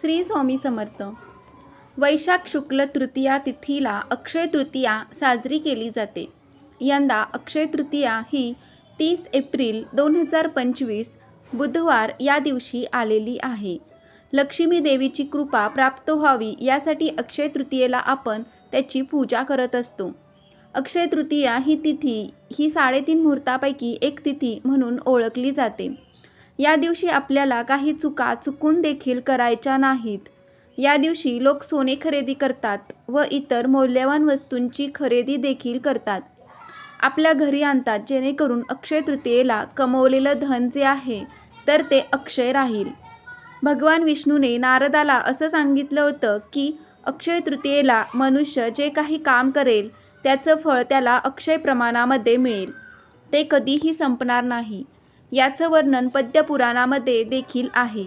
श्री स्वामी समर्थ. वैशाख शुक्ल तृतीया तिथीला अक्षय तृतीया साजरी केली जाते. यंदा अक्षय तृतीया ही तीस एप्रिल दोन हजार पंचवीस बुधवार या दिवशी आलेली आहे. लक्ष्मी देवीची कृपा प्राप्त व्हावी यासाठी अक्षय तृतीयेला आपण त्याची पूजा करत असतो. अक्षय तृतीया ही तिथी ही साडेतीन मुहूर्तापैकी एक तिथी म्हणून ओळखली जाते. या दिवशी आपल्याला काही चुका चुकून देखील करायच्या नाहीत. या दिवशी लोक सोने खरेदी करतात व इतर मौल्यवान वस्तूंची खरेदी देखील करतात. आपल्या घरी आणतात जेणेकरून अक्षय तृतीयेला कमवलेलं धन जे आहे तर ते अक्षय राहील. भगवान विष्णूने नारदाला असं सांगितलं होतं की अक्षय तृतीयेला मनुष्य जे काही काम करेल त्याचं फळ त्याला अक्षय प्रमाणामध्ये मिळेल. ते कधीही संपणार नाही. याचं वर्णन पद्यपुराणामध्ये देखील आहे.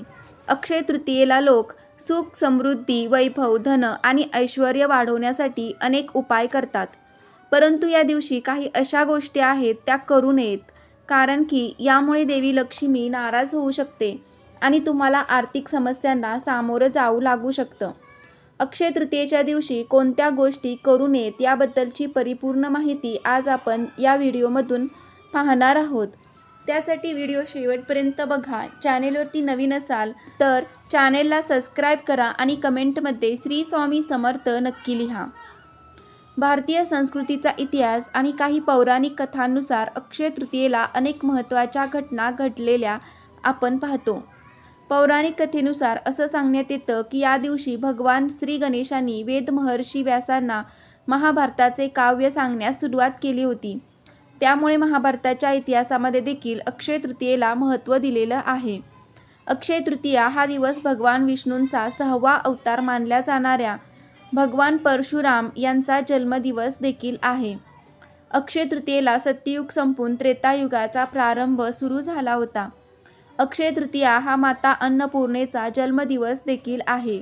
अक्षय तृतीयेला लोक सुख समृद्धी वैभव धन आणि ऐश्वर वाढवण्यासाठी अनेक उपाय करतात. परंतु या दिवशी काही अशा गोष्टी आहेत त्या करू नयेत. कारण की यामुळे देवी लक्ष्मी नाराज होऊ शकते आणि तुम्हाला आर्थिक समस्यांना सामोरं जाऊ लागू शकतं. अक्षय तृतीयेच्या दिवशी कोणत्या गोष्टी करू नयेत याबद्दलची परिपूर्ण माहिती आज आपण या व्हिडिओमधून पाहणार आहोत. त्यासाठी व्हिडिओ शेवटपर्यंत बघा. चॅनेलवरती नवीन असाल तर चॅनेलला सबस्क्राईब करा आणि कमेंटमध्ये श्री स्वामी समर्थ नक्की लिहा. भारतीय संस्कृतीचा इतिहास आणि काही पौराणिक कथांनुसार अक्षय तृतीयेला अनेक महत्त्वाच्या घटना घडलेल्या आपण पाहतो. पौराणिक कथेनुसार असं सांगण्यात येतं की या दिवशी भगवान श्री गणेशांनी वेद महर्षी व्यासांना महाभारताचे काव्य सांगण्यास सुरुवात केली होती. त्यामुळे महाभारताच्या इतिहासामध्ये देखील अक्षय तृतीयेला महत्त्व दिलेलं आहे. अक्षय तृतीया हा दिवस भगवान विष्णूंचा सहावा अवतार मानल्या जाणाऱ्या भगवान परशुराम यांचा जन्मदिवस देखील आहे. अक्षय तृतीयेला सत्ययुग संपून त्रेतायुगाचा प्रारंभ सुरू झाला होता. अक्षय तृतीया हा माता अन्नपूर्णेचा जन्मदिवस देखील आहे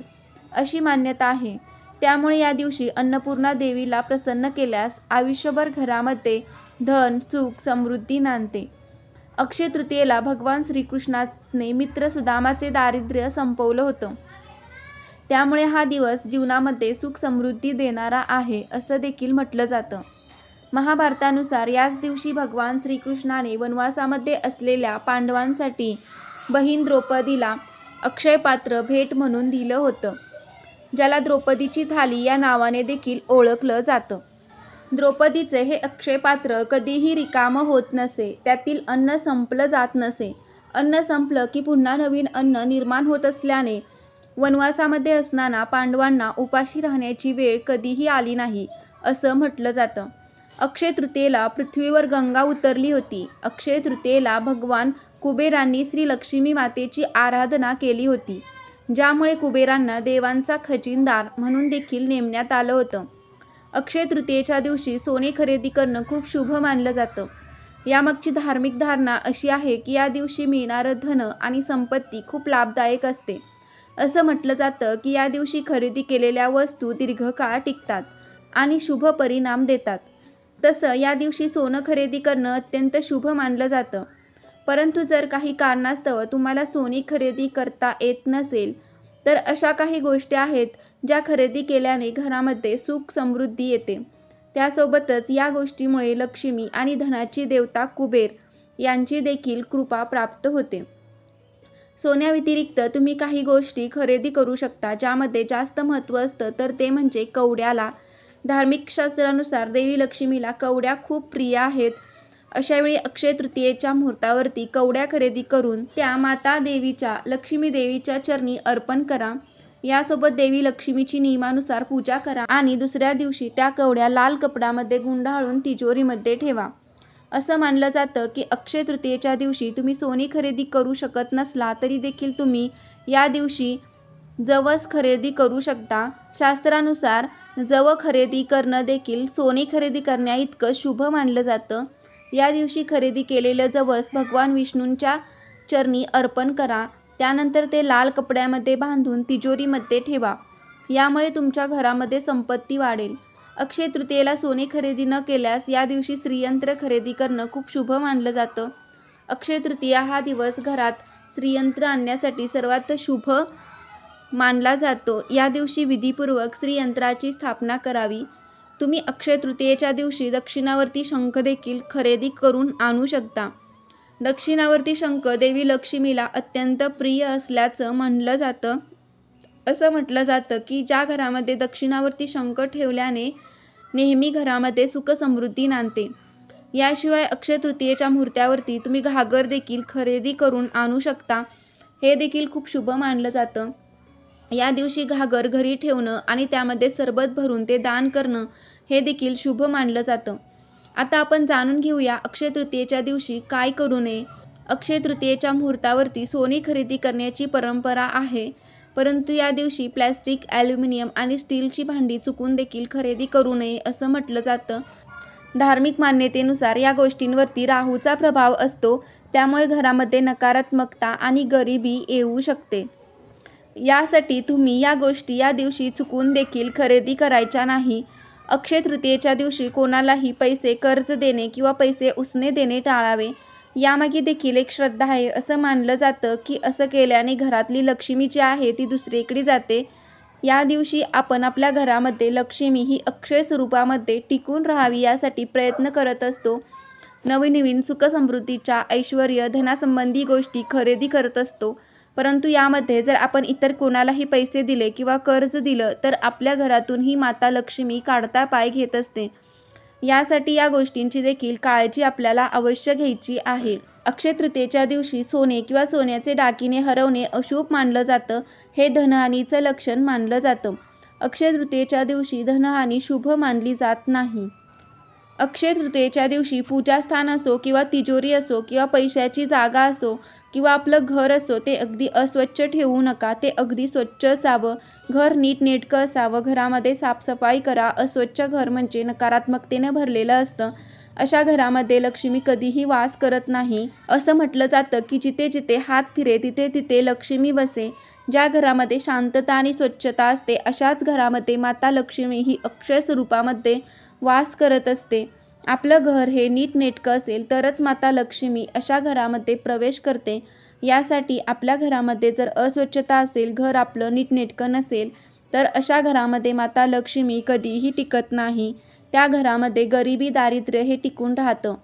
अशी मान्यता आहे. त्यामुळे या दिवशी अन्नपूर्णा देवीला प्रसन्न केल्यास आयुष्यभर घरामध्ये धन सुख समृद्धी नांदते. अक्षय तृतीयेला भगवान श्रीकृष्णाने मित्र सुदामाचे दारिद्र्य संपवलं होतं. त्यामुळे हा दिवस जीवनामध्ये सुख समृद्धी देणारा आहे असं देखील म्हटलं जातं. महाभारतानुसार याच दिवशी भगवान श्रीकृष्णाने वनवासामध्ये असलेल्या पांडवांसाठी बहीण द्रौपदीला अक्षयपात्र भेट म्हणून दिलं होतं ज्याला द्रौपदीची थाली या नावाने देखील ओळखलं जातं. द्रौपदीचे हे अक्षयपात्र कधीही रिकामं होत नसे. त्यातील अन्न संपलं जात नसे. अन्न संपलं की पुन्हा नवीन अन्न निर्माण होत असल्याने वनवासामध्ये असताना पांडवांना उपाशी राहण्याची वेळ कधीही आली नाही असं म्हटलं जातं. अक्षय तृतीयेला पृथ्वीवर गंगा उतरली होती. अक्षय तृतीयेला भगवान कुबेरांनी श्री लक्ष्मी मातेची आराधना केली होती ज्यामुळे कुबेरांना देवांचा खजिनदार म्हणून देखील नेमण्यात आलं होतं. अक्षय तृतीयेच्या दिवशी सोने खरेदी करणं खूप शुभ मानलं जातं. यामागची धार्मिक धारणा अशी आहे की या दिवशी मिळणारं धन आणि संपत्ती खूप लाभदायक असते. असं म्हटलं जातं की या दिवशी खरेदी केलेल्या वस्तू दीर्घकाळ टिकतात आणि शुभ परिणाम देतात. तसं या दिवशी सोनं खरेदी करणं अत्यंत शुभ मानलं जातं. परंतु जर काही कारणास्तव तुम्हाला सोने खरेदी करता येत नसेल तर अशा काही गोष्टी आहेत ज्या खरेदी केल्याने घरामध्ये सुख समृद्धी येते. त्यासोबतच या गोष्टीमुळे लक्ष्मी आणि धनाची देवता कुबेर यांची देखील कृपा प्राप्त होते. सोन्याव्यतिरिक्त तुम्ही काही गोष्टी खरेदी करू शकता ज्यामध्ये जास्त महत्त्व असतं तर ते म्हणजे कवड्याला. धार्मिक शास्त्रानुसार देवी लक्ष्मीला कवड्या खूप प्रिय आहेत. अशावेळी अक्षय तृतीयेच्या मुहूर्तावरती कवड्या खरेदी करून त्या माता देवीच्या लक्ष्मी देवीच्या चरणी अर्पण करा. यासोबत देवी लक्ष्मीची नियमानुसार पूजा करा आणि दुसऱ्या दिवशी त्या कवड्या लाल कपड्यामध्ये गुंडाळून तिजोरीमध्ये ठेवा. असं मानलं जातं की अक्षय तृतीयेच्या दिवशी तुम्ही सोने खरेदी करू शकत नसला तरी देखील तुम्ही या दिवशी जवस खरेदी करू शकता. शास्त्रानुसार जव खरेदी करणं देखील सोने खरेदी करण्या इतकं शुभ मानलं जातं. या दिवशी खरेदी केलेलं जवस भगवान विष्णूंच्या चरणी अर्पण करा. त्यानंतर ते लाल कपड्यामध्ये बांधून तिजोरीमध्ये ठेवा. यामुळे तुमच्या घरामध्ये संपत्ती वाढेल. अक्षय तृतीयेला सोने खरेदी न केल्यास या दिवशी श्रीयंत्र खरेदी करणं खूप शुभ मानलं जातं. अक्षय तृतीया हा दिवस घरात श्रीयंत्र आणण्यासाठी सर्वात शुभ मानला जातो. या दिवशी विधीपूर्वक श्रीयंत्राची स्थापना करावी. तुम्ही अक्षय तृतीयेच्या दिवशी दक्षिणावर्ती शंख देखील खरेदी करून आणू शकता. दक्षिणावर्ती शंख देवी लक्ष्मीला अत्यंत प्रिय असल्याचं म्हणलं जातं. असं म्हटलं जातं की ज्या घरामध्ये दक्षिणावर्ती शंख ठेवल्याने नेहमी घरामध्ये सुखसमृद्धी नांदते. याशिवाय अक्षय तृतीयेच्या मूर्त्यावरती तुम्ही घागर देखील खरेदी करून आणू शकता. हे देखील खूप शुभ मानलं जातं. या दिवशी घागर घरी ठेवणं आणि त्यामध्ये सरबत भरून ते दान करणं हे देखील शुभ मानलं जातं. आता आपण जाणून घेऊया अक्षय तृतीयेच्या दिवशी काय करू नये. अक्षय तृतीयेच्या मुहूर्तावरती सोने खरेदी करण्याची परंपरा आहे. परंतु या दिवशी प्लॅस्टिक ॲल्युमिनियम आणि स्टीलची भांडी चुकून देखील खरेदी करू नये असं म्हटलं जातं. धार्मिक मान्यतेनुसार या गोष्टींवरती राहूचा प्रभाव असतो. त्यामुळे घरामध्ये नकारात्मकता आणि गरिबी येऊ शकते. यासाठी तुम्ही या गोष्टी या दिवशी चुकून देखील खरेदी करायच्या नाही. अक्षय तृतीयेच्या दिवशी कोणालाही पैसे कर्ज देणे किंवा पैसे उसने देणे टाळावे यामागे देखील एक श्रद्धा आहे. असं मानलं जातं की असं केल्याने घरातली लक्ष्मी जी आहे ती दुसरीकडे जाते. या दिवशी आपण आपल्या घरामध्ये लक्ष्मी ही अक्षय स्वरूपामध्ये टिकून राहावी यासाठी प्रयत्न करत असतो. नवीन सुखसमृद्धीच्या ऐश्वर धनासंबंधी गोष्टी खरेदी करत असतो. परंतु यामध्ये जर आपण इतर कोणालाही पैसे दिले किंवा कर्ज दिलं तर आपल्या घरातून ही माता लक्ष्मी काढता पाय घेत असते. यासाठी या गोष्टींची देखील काळजी आपल्याला अवश्य घ्यायची आहे. अक्षय तृतीयेच्या दिवशी सोने किंवा सोन्याचे डाकिने हरवणे अशुभ मानलं जातं हे धनहानीचं लक्षण मानलं जातं. अक्षय तृतीयेच्या दिवशी धनहानी शुभ मानली जात नाही. अक्षय तृतीयेच्या दिवशी पूजास्थान असो किंवा तिजोरी असो किंवा पैशाची जागा असो किंवा आपलं घर असो ते अगदी अस्वच्छ ठेवू नका ते अगदी स्वच्छ असावं. घर नीटनेटकं असावं घरामध्ये साफसफाई करा अस्वच्छ घर म्हणजे नकारात्मकतेनं भरलेलं असतं. अशा घरामध्ये लक्ष्मी कधीही वास करत नाही. असं म्हटलं जातं की जिथे जिथे हात फिरे तिथे तिथे लक्ष्मी बसे. ज्या घरामध्ये शांतता आणि स्वच्छता असते अशाच घरामध्ये माता लक्ष्मी ही अक्षय स्वरूपामध्ये वास करत असते. आपलं घर हे नीटनेटकं असेल तरच माता लक्ष्मी अशा घरामध्ये प्रवेश करते. यासाठी आपल्या घरामध्ये जर अस्वच्छता असेल घर आपलं नीटनेटकं नसेल तर अशा घरामध्ये माता लक्ष्मी कधीही टिकत नाही. त्या घरामध्ये गरिबी दारिद्र्य हे टिकून राहतं.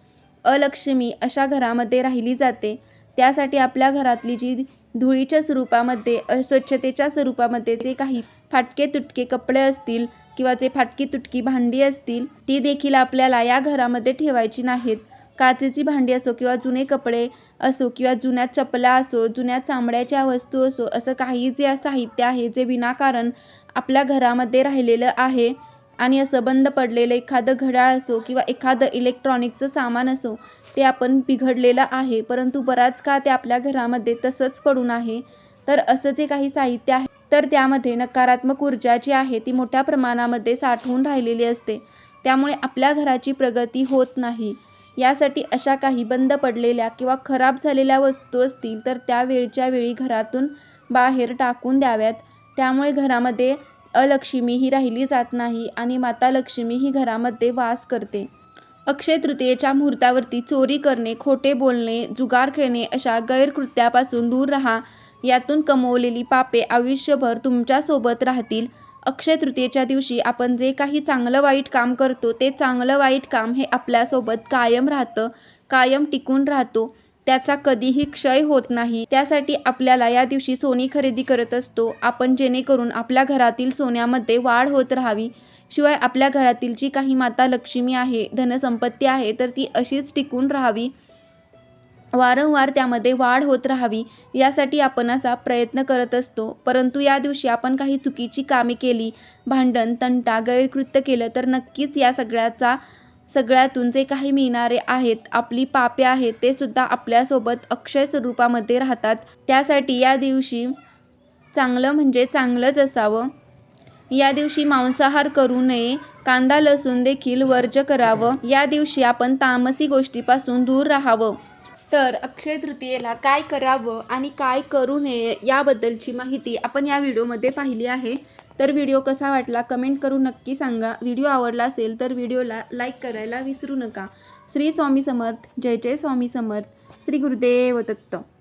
अलक्ष्मी अशा घरामध्ये राहिली जाते. त्यासाठी आपल्या घरातली जी धुळीच्या स्वरूपामध्ये अस्वच्छतेच्या स्वरूपामध्ये जे काही फाटके तुटके कपडे असतील किंवा जे फाटकी तुटकी भांडी असतील ती देखील आपल्याला या घरामध्ये ठेवायची नाहीत. काचेची भांडी असो किंवा जुने कपडे असो किंवा जुन्या चपला असो जुन्या चामड्याच्या वस्तू असो असं काही जे साहित्य आहे जे विनाकारण आपल्या घरामध्ये राहिलेलं आहे आणि असं बंद पडलेलं एखादं घड्याळ असो किंवा एखादं इलेक्ट्रॉनिकचं सामान असो ते आपण बिघडलेलं आहे. परंतु बराच काळ ते आपल्या घरामध्ये तसंच पडून आहे. तर असं जे काही साहित्य आहे तर त्यामध्ये नकारात्मक ऊर्जा जी आहे ती मोठ्या प्रमाणामध्ये साठवून राहिलेली असते. त्यामुळे आपल्या घराची प्रगती होत नाही. यासाठी अशा काही बंद पडलेल्या किंवा खराब झालेल्या वस्तू असतील तर त्या वेळच्या वेळी घरातून बाहेर टाकून द्याव्यात. त्यामुळे घरामध्ये अलक्ष्मी ही राहिली जात नाही आणि माता लक्ष्मी ही घरामध्ये वास करते. अक्षय तृतीयेच्या मुहूर्तावरती चोरी करणे खोटे बोलणे जुगार खेळणे अशा गैरकृत्यापासून दूर राहा. यातून कमवलेली पापे आयुष्यभर तुमच्यासोबत राहतील. अक्षय तृतीयेच्या दिवशी आपण जे काही चांगलं वाईट काम करतो ते चांगलं वाईट काम हे आपल्यासोबत कायम राहतं कायम टिकून राहतो. त्याचा कधीही क्षय होत नाही. त्यासाठी आपल्याला या दिवशी सोनी खरेदी करत असतो. आपण जेणेकरून आपल्या घरातील सोन्यामध्ये वाढ होत राहावी. शिवाय आपल्या घरातील जी काही माता लक्ष्मी आहे धनसंपत्ती आहे तर ती अशीच टिकून राहावी. वारंवार त्यामध्ये वाढ होत राहावी यासाठी आपण असा प्रयत्न करत असतो. परंतु या दिवशी आपण काही चुकीची कामे केली भांडण तंटा गैरकृत्य केलं तर नक्कीच या सगळ्याचा सगळ्यातून जे काही मिळणारे आहेत आपली पापे आहेत ते सुद्धा आपल्यासोबत अक्षय स्वरूपामध्ये राहतात. त्यासाठी या दिवशी चांगलं म्हणजे चांगलंच असावं. या दिवशी मांसाहार करू नये कांदा लसूण देखील वर्ज करावं. या दिवशी आपण तामसी गोष्टीपासून दूर राहावं. तर अक्षय तृतीयेला काय करावं आणि काय करू नये याबद्दलची माहिती आपण या व्हिडिओमध्ये पाहिली आहे. तर व्हिडिओ कसा वाटला कमेंट करून नक्की सांगा. व्हिडिओ आवडला असेल तर व्हिडिओला लाईक करायला विसरू नका. श्री स्वामी समर्थ. जय जय स्वामी समर्थ. श्री गुरुदेव दत्त.